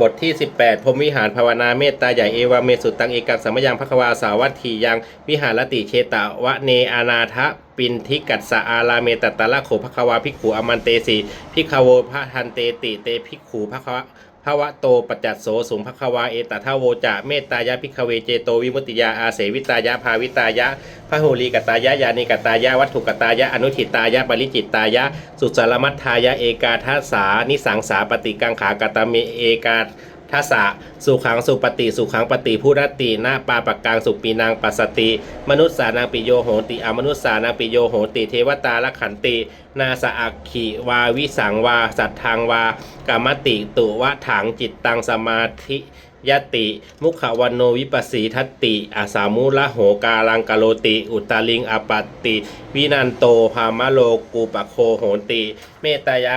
บทที่ 18พรมวิหารภาวนาเมตตาใหญ่เอวาเมสุตังเอกังสัมมยังพระควาสาวัตถียังวิหารติเชตะวะเนอานาทะปินทิกัสสะอาลาเมตตตะละโขภควาภิกขุอมันเตสีภิกขโวพระทันเตติเตภิกขุภควา วะโตปัจจัตโสสุงภควาเอตทาโวจะเมตตายะพิกเวเจโตวิมุติยาอาเสวิตายะภาวิตายะพหูลีกตายะยานิกตายะวัตถุกตายะอนุทิตายะปริจิตตายะ สุสารมัทธายะเอกาทัสสานิสังสาปฏิกังขากตเมเอกา ทัสสะสุขังสุปฏิสุขังปฏิพุรตินาปาปกังสุปีนางปัสสติ มนุษย์สานังปิโยโหติอมนุษย์สานังปิโยโหติเทวตาลขันติ นาสะอักขิวาวิสังวา สัทธังวากามติตุวะถังจิตตังสมาธิยติ มุขวันโนวิปัสสีทัตติ อาสามุละโหกาลังกะโลติ อุตาลิงอปัตติ วินันโตภามะโลกูปะโคโหติ เมตตายา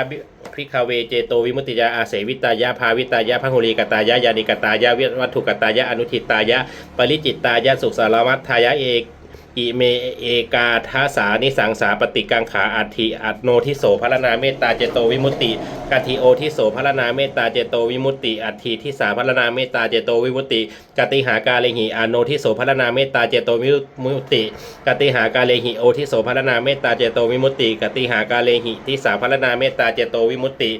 พริคาเวเจโตวิมุติยาอาเสวิตายาภาวิตายาพหุลีกตายายานิกตายาวิวัตถุกตายาอนุทิตายะปริจิตตายาสุขสารมัตทายะเอก อิเมเอกาทัสสานิสังสาปฏิกังขาอัติอัตโนทิโสพรณนาเมตตาเจโตวิมุตติกัติโอทิโสพรณนาเมตตาเจโตวิมุตติอัติทิสาพรณนาเมตตาเจโตวิมุตติกติหากาเลหิอโนทิโสพรณนาเมตตาเจโตวิมุตติกติหากาเลหิโอทิโสพรณนาเมตตาเจโตวิมุตติกติหากาเลหิทิสาพรณนาเมตตาเจโตวิมุตติ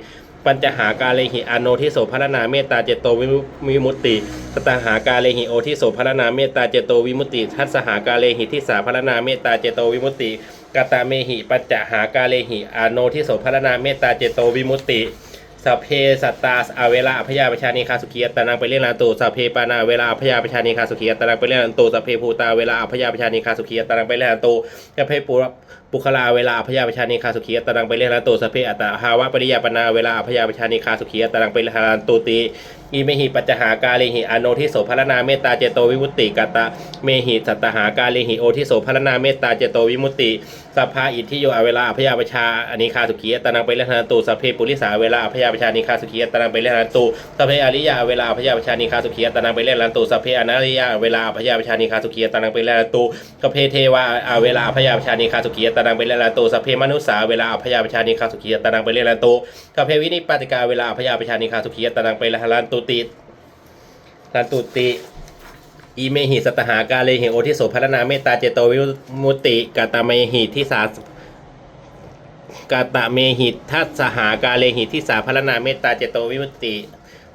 ปัญจหากาเลหิอโนทิโสพรณนาเมตตาเจโตวิมุวิมุตติสตหากาเลหิโอทิโสพรณนาเมตตาเจโตวิมุตติทัสสหากาเลหิทิสาพรณนาเมตตาเจโตวิมุตติกตาเมหิปัญจหากาเลหิอโนทิโสพรณนาเมตตาเจโตวิมุตติสเพสัตตาอาเวลาอพยาปชานีคาสุขียตานังไปเล่นลานตูสเพปานาเวลาอพยาปชานีคาสุขียตานังไปเล่นลานตูสเพภูตาเวลาอพยาปชานีคาสุขียตานังไปเล่นลานตูสเพปุร ปุคลาเวลาอพยาปชานีคาสุขียตรังไปเรหะโตสเพอัตตาภาวะปริยาปนาเวลาอพยาปชานีคาสุขียตรังไปเรหะตุติอีเมหิปัจหากาเลหิอโนทิโสพรณนาเมตตาเจโตวิมุตติกตะเมหิสัตตหากาเลหิโอทิโสพรณนาเมตตาเจโตวิมุตติสัพพาอิทธิโยอเวลาอพยาปชาอนิคาสุขียตรังไปเรหะตุสเพปุริสาเวลาอพยาปชานีคาสุขียตรังไปเรหะตุสเพอริยาเวลาอพยาปชานีคาสุขียตรังไปเรหะตุสเพอนาริยาเวลาอพยาปชานีคาสุขียตรังไปเรหะตุสเพเทวาเวลาพยาปชานีคาสุขียตรังไปเรหะตุสัพเพมนุษสาเวลาอพยาปชานีคาสุขียตรังไปเรหะตุสัพเพวินิปปาติกาเวลาอพยาปชานีคาสุขียตรังไปเรหะตุติสันตุติอีเมหิสตหากาเลหิโอทิโสพรนาเมตตาเจโตวิมุติกาตาเมหิทิสากาตะเมหิทัสสหากาเลหิทิสาพรนาเมตตาเจโตวิมุติ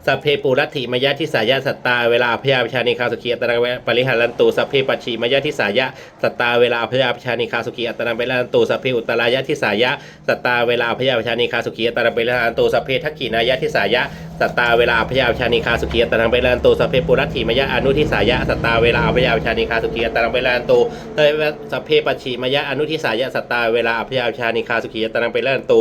สัพเพปุรัติมยะทิสายะสัตตาเวลาพยาปชานิคาสุขีอัตรังปริหารันตุสัพเพปัจฉิมยะทิสายะสัตตาเวลาพยาปชานิคาสุขีอัตรังปริหารันตุสัพเพอุตรายะทิสายะสัตตาเวลาพยาปชานิคาสุขีอัตรังปริหารันตุสัพเพทักขินายะทิสายะสัตตาเวลาพยาปชานิคาสุขียตรังไปลานโตสัพเพปุรัติมยะอนุทิสายะสัตตาเวลาพยาปชานิคาสุขียตรังไปลานโตเตยสัพเพปัจฉิมยะอนุทิสายะสัตตาเวลาพยาปชานิคาสุขียตรังไปลานโต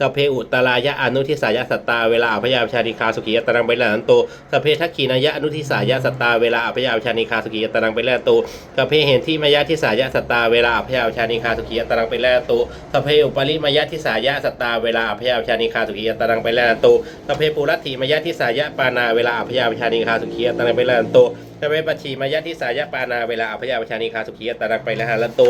สัพเพอุตตรายะอนุทิสายะสัตตาเวลาพยาปชานิคาสุขียตรังไปลานโตสเพทักขินายะอนุทิสายะสตาเวลาอพยาปชานิคาสุขียตรังไปแลนโตสเพเห็นที่มายะทิสายะสตาเวลาอพยาปชานิคาสุขียตรังไปแลนโตสเพอุปริมายะทิสายะสตาเวลาอพยาปชานิคาสุขียตรังไปแลนโตสเพปุรัตถิมายะทิสายะปานาเวลาอพยาปชานิคาสุขียตรังไปแล้วโตสเวปัชชีมายะทิสายะปานาเวลาอพยาปชานิคาสุขียตรังไปแล้วโต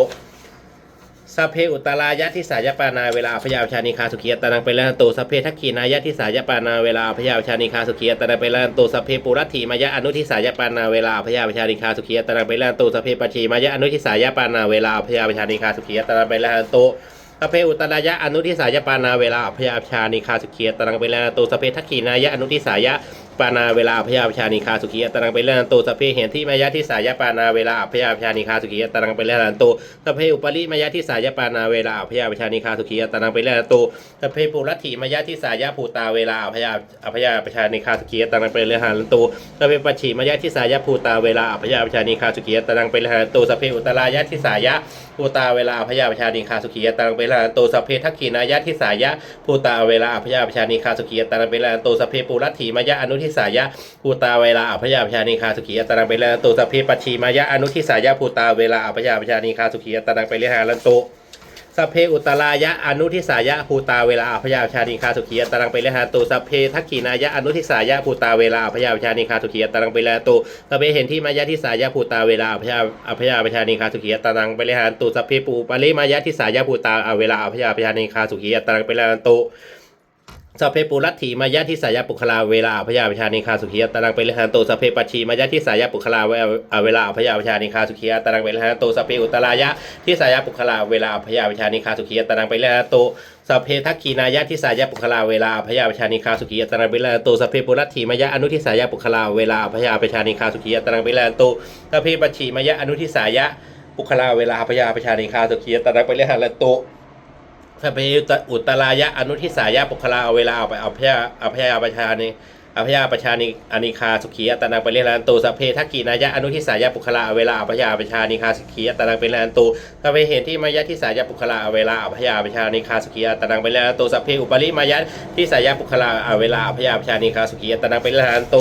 สัพเพอุตรายะทิสายปานาเวลาพยาปชานิคาสุขียตรังไปแล้วโตสัพเพทักขีนายะทิสายปานาเวลาพยาปชานิคาสุขียตรังไปแล้วโตสัพเพปุรัตถิมายะอนุทิสายปานาเวลาพยาปชานิคาสุขียตรังไปแล้วโตสัพเพปัชชีมายะอนุทิสายปานาเวลาพยาปชานิคาสุขียตรังไปแล้วโตสพเพอุตรายะอนุทิสายปานาเวลาพยาปชานิคาสุขียตรังไปแล้วโตสพเพทักขีนายะอนุทิสายะ ปานาเวลาพยาปชานิคาสุขียตรังไปแล้วโตสเพเห็นที่มายะทิสายปานาเวลาพยาปชานิคาสุขียตรังไปแล้วโตสเพอุปริมายะทิสายปานาเวลาพยาปชานิคาสุขียตรังไปแล้วโตสเพปุรัติมายะทิสายภูตาเวลาพยาอพยาปชานิคาสุขียตรังไปแล้วโตสเพปัจฉิมายะทิสายภูตาเวลาพยาปชานิคาสุขียตรังไปแล้วโตสเพอุตรายะทิสายภูตาเวลาพยาปชานิคาสุขียตังไปเวลาโตสเพทักขีนายะทิสายภูตาเวลาพยาปชานิคาสุขียตังไปเวลาโตสเพปุรัตถีมายะอนุทิสายะภูตาเวลาอพยาปชานิคาสุขียตังเวลาโตสัพเพปัจฉีมายะอนุทิสายะภูตาเวลาอพยาปชานิคาสุขียตังไปเลหาลันโตสัพเพอุตตรายะอนุทิสายะภูตาเวลาอพยาชานิคาสุขียตรังไปเลหาตุสัพเพทักขีนายะอนุทิสายะภูตาเวลาอพยาชานิคาสุขียตรังไปเลหาตุสัพเพเห็นที่มายะทิสายะภูตาเวลาอพยาอพยาชานิคาสุขียตรังไปเลหาตุสัพเพปูปริมายะทิสายะภูตาเวลาอพยาชานิคาสุขียตรังไปเลหาตุ สัพเพปุรัตถีมายะทิสายะปุคลาเวลาอภยาปชานิคาสุขียตารังเปริหันโตสัพเพปัชีมายะทิสายะปุคลาเวลาอภยาปชานิคาสุขียตารังเปริหันโตสัพเพอุตรายะทิสายะปุคลาเวลาอภยาปชานิคาสุขียตารังเปริหันโตสัพเพทักขีนายะทิสายะปุคลาเวลาอภยาปชานิคาสุขียตรังเปริหันโตสัพเพปุรัตถีมายะอนุทิสายะปุคลาเวลาอภยาปชานิคาสุขียตรังเปริหันโตสัพเพปัชชีมายะอนุทิสายะปุคลาเวลาอภยาปชานิคาสุขียตรังเปริหันโต สัพเพอุตรายะอนุทิสายะปุคลาเอาเวลาเอาไปเอาพยาเอาพยาประชานิอภยาประชานิอานิคาสุขียตนังไปเรียนโตสัพเพทักกีนายะอนุทิสายะปุคลาเอาเวลาเอาพยาประชานิคาสุขียตนังไปเรียนโตสัพเพเห็นที่มายะทิสายะปุคลาเอาเวลาเอาพยาประชานิคาสุขียตนังไปเรียนโตสัพเพอุปริมายะทิสายะปุคลาเอาเวลาเอาพยาประชานิคาสุขียตนังไปเรียนโต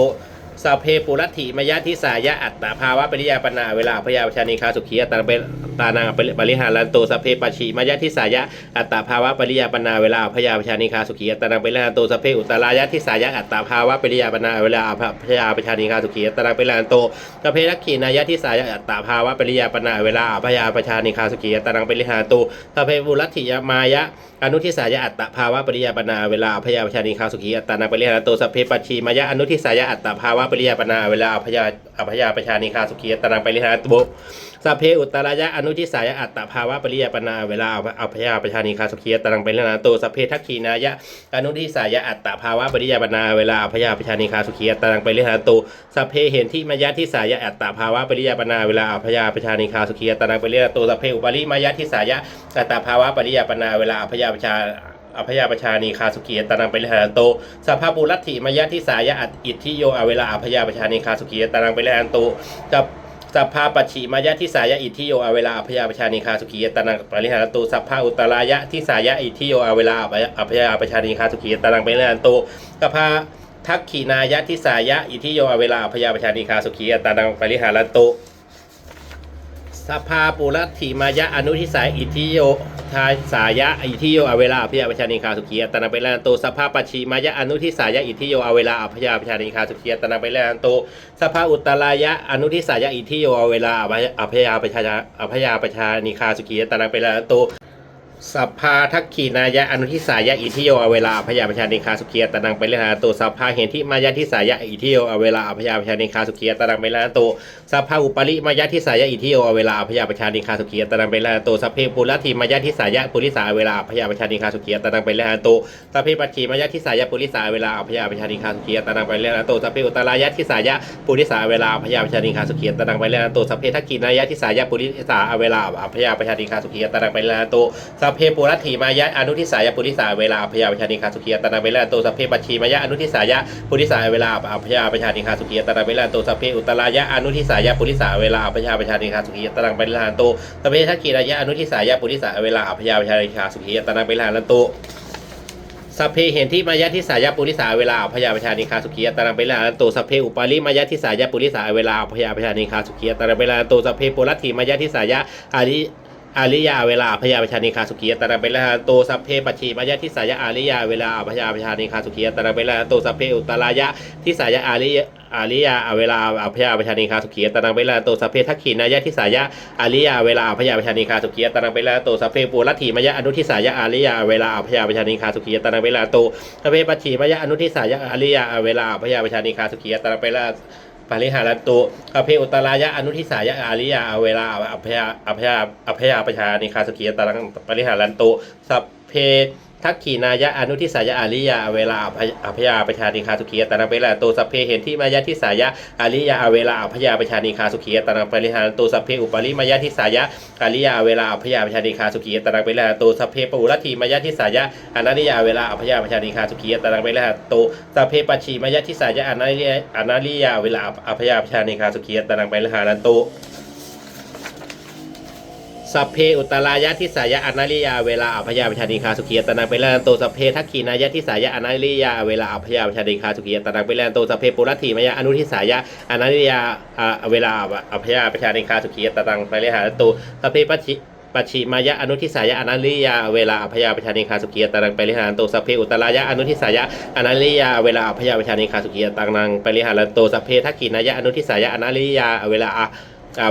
สัพเพปุรัตถิมยะทิสายะอัตตาภาวะปริยาปนาเวลาพยาปชานิคาสุขียตตาเป็นตานังปริหารันโตสัพเพปัชชิมยะทิสายะอัตตาภาวะปริยาปนาเวลาพยาปชานิคาสุขียตตานังเป็นลานโตสัพเพอุตรายะทิสายะอัตตาภาวะปริยาปนาเวลาพยาปชานิคาสุขียตตานังเป็นลานโตสัพเพทักขีนายะทิสายะอัตตาภาวะปริยาปนาเวลาพยาปชานิคาสุขียตตานังเป็นลานโตสัพเพปุรัตถิยมายะอนุทิสายะอัตตภาวะปริยาปนาเวลาอภยาปชานิคาสุขีอัตตานังปริยาโตสัพเพปัชชีมายะอนุทิสายะอัตตภาวะปริยาปนาเวลาอภยาอภยาประชานิคาสุขีตตานังปริยาโตสัพเพอุตรายะอนุทิสายอัตตภาวะปริยาปนาเวลาอภยาประชานิคาสุขีตตานังปริยาโตสัพเพทักขีนายะอนุทิสายะอัตตภาวะปริยาปนาเวลาอภยาประชานิคาสุขีตตานังปริยาโตสัพเพเห็นที่มายะทิสายะอัตตภาวะปริยาปนาเวลาอภยาประชานิคาสุขีตตานังปริยาโตสัพเพอุปริมายะทิสายะอัตตภาวะปริยาปนาเวลาอภยาประชา อภยาประชานีคาสุขีตานังไปริหารโตสัพพะปุรัตถิมายะทิสายะอัตอิทธิโยอเวลาอภยาประชานีคาสุขีตานังไปริหารโตกับสัพพะปัจฉิมายะทิสายะอิทธิโยอเวลาอภยาประชานีคาสุขีตานังไปริหารโตสัพพะอุตรายะทิสายะอิทธิโยอเวลาอภยาประชานีคาสุขีตานังไปริหารโตสัพพะทักขีนายะทิสายะอิทธิโยอเวลาอภยาประชานีคาสุขีตานังไปริหารโต สภาปุรัติมายะอนุทิสายอิทธิโยทายสายะอิทธิโยอเวลาอภิยาปชานิคาสุขียตนาเปรันโตสภาปัชชีมายะอนุทิสายะอิทธิโยอเวลาอภิยาปชานิคาสุขียตนาเปรันโตสภาอุตตรายะอนุทิสายะอิทธิโยอเวลาอภิยาปชาอภิยาปชานิคาสุขียตนาเปรันโต สัพพาทักขีนายะอนุทิสายะอิทิโยอเวลาพยาประชานิคาสุขียตนังไปเลหาโตสัพพาเห็นที่มายะทิสายะอิทิโยอเวลาพยาประชานิคาสุขียตนังไปเลหาโตสัพพาอุปริมายะทิสายะอิทิโยอเวลาพยาประชานิคาสุขียตนังไปเลหาโตสัพเพปุรัติมายะทิสายะปุริสาเวลาพยาประชานิคาสุขียตนังไปเลหาโตสัพเพปัจฉิมายะทิสายะปุริสาเวลาพยาประชานิคาสุขียตนังไปเลหาโตสัพเพอุตรายะทิสายะปุริสาเวลาพยาประชานิคาสุขียตนังไปเลหาโตสัพเพทักขีนายะทิสายะปุริสาเวลาพยาประชานิคาสุขียตนังไปเลหาโตสัพเพปุรัติมายะอนุทิสายะปุริสาเวลาพยาปชานิคาสุขียตนังไปเลาโตสัพเพปัจฉิมายะอนุทิสายะปุริสาเวลาพยาปชานิคาสุขียตนังไปเลาโตสัพเพอุตรายะอนุทิสายะปุริสาเวลาพยาปชานิคาสุขียตนังไปเลาโตสัพเพทักขีนายะอนุทิสายะปุริสาเวลาพยาปชานิคาสุขียตนังไปเลาโตสัพเพเห็นที่มายะทิสายะปุริสาเวลาพยาปชานิคาสุขียตานังเปลาโตสัพเพอุปาริมายะทิสายะปุริสาเวลาพยาปชานิคาสุขียตานังเปลาโตสัพเพปุรัตถิมายะทิสายะอาริ อาริยาเวลาพยาปชานิคาสุขียตานังเปลาโตสัพเพปัจฉิมายะทิสายะอาริยาเวลาพยาปชานิคาสุขียตานังเปลาโตสัพเพอุตรายะทิสายะอาริยอาริยาเวลาพยาปชานิคาสุขียตานังเปลาโตสัพเพทักขินายะทิสายะอาริยาเวลาพยาปชานิคาสุขียตานังเปลาโตสัพเพปุรัตถิมายะอนุทิสายะอาริยาเวลาพยาปชานิคาสุขียตานังเปลาโตพระเพปัจฉิมยะอนุทิสายะอริยาเวลาพยาปชานิคาสุขียตระไปละ ปาริหารันตุอเพอุตรายะอนุทิสายะอาริยาเวลาอภยาอภยาอภยาประชานิคาสุขียตรังปาริหารันตุสัพเพ ทักขีนายะอนุทิสายะอาริยาเวลาอภยาประชานิคาสุขียตระไปละโตสัพเพเห็นที่มายะทิสายะอาริยาเวลาอภยาประชานิคาสุขียตระปริหารันตุสัพเพอุปริมายะทิสายะอาริยาเวลาอภยาประชานิคาสุขียตระไปละโตสัพเพปุรทีมายะทิสายะอนันติยาเวลาอภยาประชานิคาสุขียตรังไปแล้วโตสัพเพปัชีมายะทิสายะอนันติยาอนันติยาเวลาอภยาประชานิคาสุขียตรังไปแล้วนันโต สัพเพอุตรายะทิสายะอนันติยาเวลาอภยาปชานิคาสุขียตรังไปแล้วโตสัพเพทักขีนายะทิสายะอนันติยาเวลาอภยาปชานิคาสุขียตรังไปแล้วโตสัพเพปุรัตถิมายะอนุทิสายะอนันติยาเวลาอภยาปชานิคาสุขียตรังไปแล้วโตสัพเพปัชิปัจฉิมายะอนุทิสายะอนัลิยาเวลาอภยาปชานิคาสุกียตังไปริหารโตสัพเพอุตรายะอนุทิสายะอนัลิยาเวลาอภยาปชานิคาสุกียตังนังไปริหารโตสัพเพทักขินายะอนุทิสายะอนัลิยาเวลาอา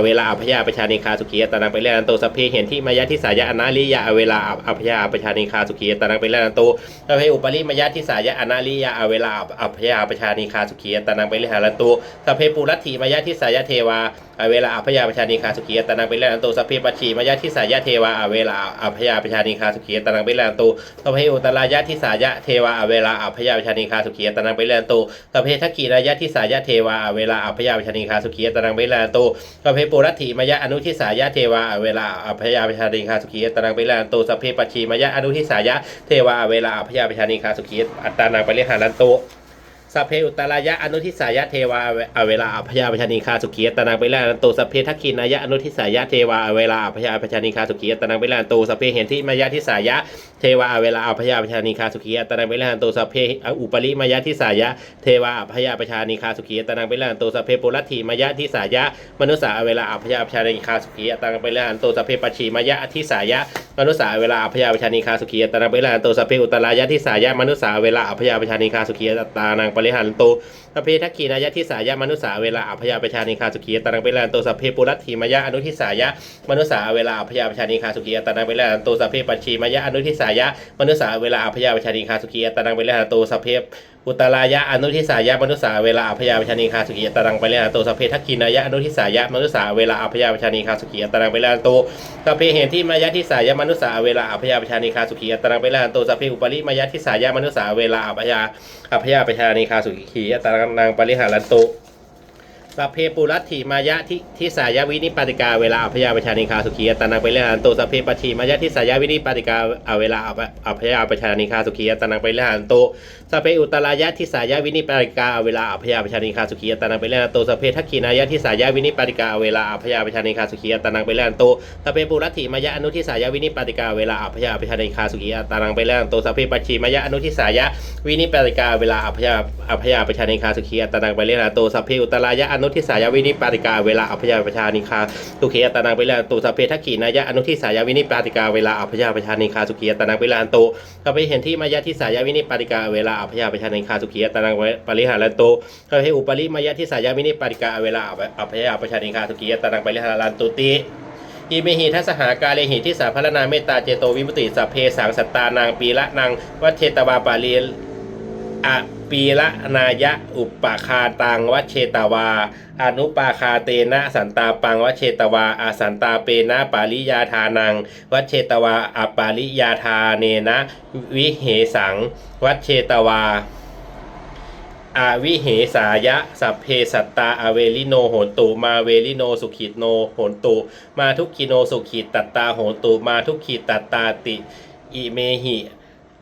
เวลาอภยาประชานิคาสุขีตานังไปเรนันโตสพเพเห็นที่มายะทิสายะอนาลิยาอเวลาอภยาประชานิคาสุขีตานังไปเรนันโตสพเพอุปริมายะทิสายะอนาลิยาอเวลาอภยาประชานิคาสุขีตานังไปเรนันโตสพเพปุรัตถิมายะทิสายะเทวาอเวลาอภยาประชานิคาสุขีตานังไปเรนันโตสพเพปัจฉีมายะทิสายะเทวาอเวลาอภยาประชานิคาสุขีตานังไปเรนันโตสพเพอุตรายะทิสายะเทวาอเวลาอภยาประชานิคาสุขีตานังไปเรนันโตสพเพทักขีรายะทิสายะเทวาอเวลาอภยาประชานิคาสุขีตานังไปเรนันโตสัพเพปุรัติมายะอนุทิสายะเทวาอเวลาอภยาประชานิคาสุขีตรังไปลันโตสัพเพปัจฉีมายะอนุทิสายะเทวาอเวลาอภยาประชานิคาสุขีอัตตานังไปเลหารันโต สัพเพอุตตรายะอนุทิสายะเทวาอเวลาอภยาปชานิคาสุขีตรังไปลันโตสัพเพทักขินายะอนุทิสายะเทวาอเวลาอภยาปชานิคาสุขีตรังไปลันโตสัพเพเห็นที่มายะทิสายะเทวาอเวลาอภยาปชานิคาสุขีตรังไปลันโตสัพเพอุปริมายะทิสายะเทวาอภยาปชานิคาสุขีตนังไปลันโตสัพเพปุรัตถิมายะทิสายะมนุสาอเวลาอภยาปชานิคาสุขีตนังไปลันโตสัพเพปัจฉีมายะทิสายะมนุสาเวลาอภยาปชานิคาสุขีตนังไปลันโตสัพเพอุตรายะทิสายะมนุสาเวลาอภยาปชานิคาสุขีตนังไปริหันโต สเพทักขีนายะทิสายะมนุสาเวลาอภยาประชานิคาสุขีตานังไปลันโตสัพเพปุรัตถิมายะอนุทิสายะมนุสาเวลาอภยาประชานิคาสุขีตานังไปลันโตสัพเพปัจฉีมายะอนุทิสายะมนุสาเวลาอภยาประชานิคาสุขีตานังไปลันโตสัพเพอุตรายะอนุทิสายะมนุษาเวลาอภยาปชานีคาสุกิยตรังไปเรนโตสเพทักกินายะอนุทิสายะมนุษาเวลาอภยาปชานีคาสุกิยตรังไปเรนโตสเพเห็นที่มายะทิสายะมนุษาเวลาอภยาปชานีคาสุกิยตรังไปเรนโตสเพอุปริมายะทิสายะมนุษาเวลาอภยาอภยาปชานีคาสุกิยตรังนางปริหารันตุ สัพเพปุรัตถิมายะทิทิสายวินิปาติกาเวลาอภยาประชานิคาสุขียตานังไปเลหันโตสัพเพปัจฉีมายะทิสายวินิปาติกาเอาเวลาอภยาประชานิคาสุขียตานังไปเลหันโตสัพเพอุตรายะทิสายวินิปาติกาเอาเวลาอภยาประชานิคาสุขียตานังไปเลหันโตสัพเพทักขีนายะทิสายวินิปาติกาเอาเวลาอภยาประชานิคาสุขียตานังไปเลหันโตสัพเพปุรัตถิมายะอนุทิสายวินิปาติกาเวลาอภยาประชานิคาสุขียตานังไปเลหันโตสัพเพปัจฉีมายะอนุทิสายวินิปาติกาเวลาอภยาอภยาประชานิคาสุขียตานังไปเลหันโตสัพเพอุตรายะอนุทิสายวินิปาติกาเวลาอภยาประชานิคาสุขียตานังไปแล้วตุสัพเพทักขีนายะอนุทิสายาวินิปาติกาเวลาอภยาประชานิคาสุขียตานังไปแล้วตุก็ไปเห็นที่มายะทิสายาวินิปาติกาเวลาอภยาประชานิคาสุขียตานังปริหารันตุก็ไปอุปริมายะทิสายาวินิปาติกาเวลาอภยาประชานิคาสุขียตานังปริหารันตุติอิเมหิทัสหากาเลหิที่สาพรนาเมตตาเจโตวิมุติสัพเพสังสัตตานางปีละนางวัชเชตวาปาลีอะ ปีละนายะอุปปาคาตังวัชเชตวา อนุปาคาเตนะสันตาปังวัชเชตวาอาสันตาเปนะปาริยาทานัง วัชเชตวาอปาริยาทาเนนะวิเหสัง วัชเชตวาอาวิเหสายะ สัพเพสัตตาอเวลิโนโหนตุมาเวลิโนสุขิตโนโหนตุ มาทุกขิโนสุขิตตัตตาโหนตุมาทุกขิตัตตาติ อิเมหิ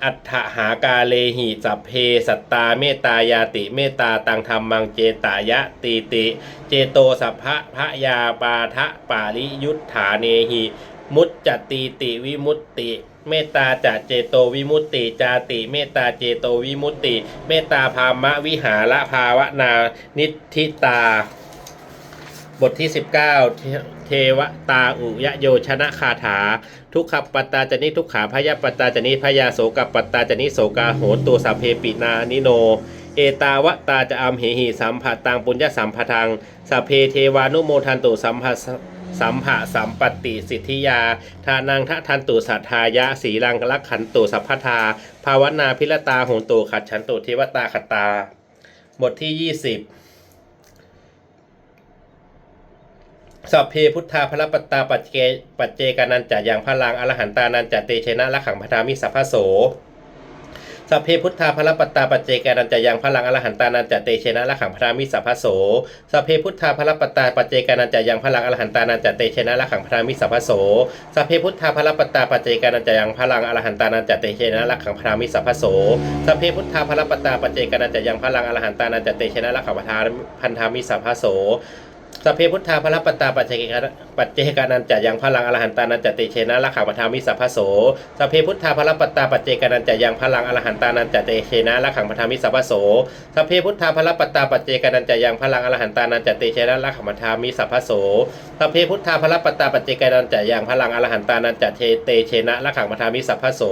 อัฏฐหากาเลหิสัพเพสัตตาเมตายาติเมตตาตังธรรมังเจตายะตีติ เจโตสัพพะพะยาปาทะปาริยุทธาเนหิ มุตจตีติวิมุตติ เมตตาจะเจโตวิมุตติจาติ เมตตาเจโตวิมุตติ เมตตาพามะวิหารภาวนานิทิตา บทที่ 19เทเทวตาอุยโยชนะคาถา ทุกขปัตตาจนิทุกขาพยาปัตตาจนิพยาโสกปัตตาจนิโสกาโหตัวสัพเพปินานิโน เอตาวตาจะอัมเหหิสัมผัสตังปุญญสัมภทังสัพเพเทวานุโมทันตุสัมภสสัมภะสัมปติสิทธิยา ทานังทะทันตุสัทธายะสีลังลักขันตุสัพพทา ภาวนาพิรตาโหตุขัดฉันตุเทวตาขตตาบทที่ 20 สัพเพพุทธาพระปัตตาปัจเจปัจเจกานันจะยังพลังอรหันตานันจะเตเชนะละขังพทามิสัพพโสสัพเพพุทธาพระปัตตาปัจเจกานันจะยังพลังอรหันตานันจะเตเชนะละขังพทามิสัพพโสสัพเพพุทธาพระปัตตาปัจเจกานันจะยังพลังอรหันตานันจะเตเชนะละขังพทามิสัพพโสสัพเพพุทธาพระปัตตาปัจเจกานันจะยังพลังอรหันตานันจะเตเชนะละขังพทามิสัพพโสสัพเพพุทธาพระปัตตาปัจเจกานันจะยังพลังอรหันตานันจะเตเชนะละขังพทาพันธามิสัพพโส สัพเพพุทธาพระปัตตาปัจเจกปัจเจกานันจะยังพลังอรหันตานันจะเตเชนะละขังปทามิสัพพโสสัพเพพุทธาพระปัตตาปัจเจกานันจะยังพลังอรหันตานันจะเตเชนะละขังปทามิสัพพโสสัพเพพุทธาพระปัตตาปัจเจกานันจะยังพลังอรหันตานันจะเตเชนะละขังปทามิสัพพโสสัพเพพุทธาพระปัตตาปัจเจกานันจะยังพลังอรหันตานันจะเทเตเชนะละขังปทามิสัพพโส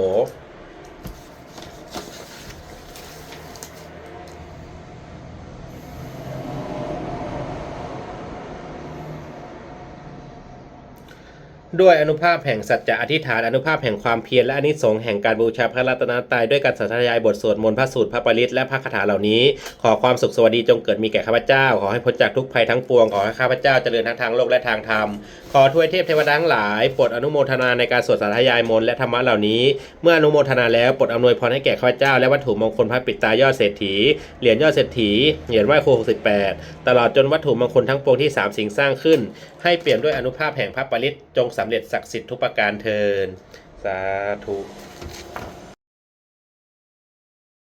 ด้วยอนุภาพแห่งสัจจะอธิษฐานอนุภาพแห่งความเพียรและอนิสงส์แห่งการบูชาพระรัตนตรัยด้วยการสัทยายบทสวดมนต์พระสูตรพระปริตและพระคาถาเหล่านี้ ขอความสุขสวัสดีจงเกิดมีแก่ข้าพเจ้า ขอให้พ้นจากทุกภัยทั้งปวง ขอให้ข้าพเจ้าเจริญทั้งทางโลกและทางธรรม ขอทวยเทพเทวดาทั้งหลายโปรดอนุโมทนาในการสวดสาธยายมนต์และธรรมะเหล่านี้ เมื่ออนุโมทนาแล้วโปรดอำนวยพรให้แก่ข้าพเจ้าและวัตถุมงคลพระปิดตายอดเศรษฐีเหรียญยอดเศรษฐีเหรียญไหว้ครู68 ตลอดจนวัตถุมงคลทั้งปวงที่สามสิ่งสร้างขึ้น ให้เปลี่ยนด้วยอนุภาพแห่งพระปริตจงสำเร็จศักดิ์สิทธิ์ทุกประการเทินสาธุ